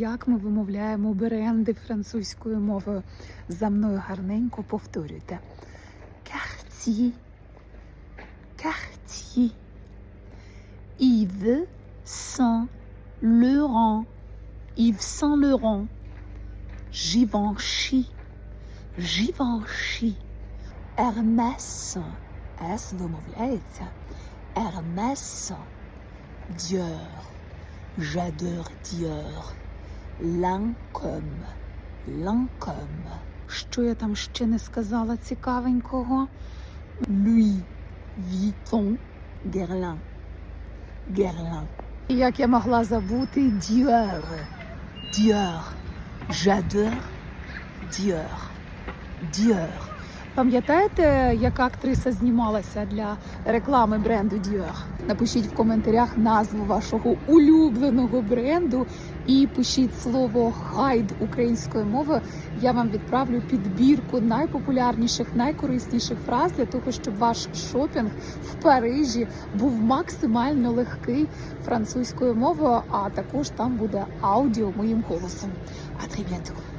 Як ми вимовляємо бренди французькою мовою? За мною гарненько повторюйте. Cartier, Cartier, Yves Saint Laurent, Yves Saint Laurent, Givenchy, Givenchy, Hermès, С вимовляється, Hermès, Dior, j'adore Dior, Lancôme, Lancôme. Що я там ще не сказала цікавенького? Vuitton, Guerlain, Guerlain. І Як я могла забути Dior, Dior, j'adore Dior, Dior. Пам'ятаєте, яка актриса знімалася для реклами бренду Dior? Напишіть в коментарях назву вашого улюбленого бренду і пишіть слово хайд українською мовою. Я вам відправлю підбірку найпопулярніших, найкорисніших фраз для того, щоб ваш шопінг в Парижі був максимально легкий французькою мовою. А також там буде аудіо моїм голосом. А bientôt!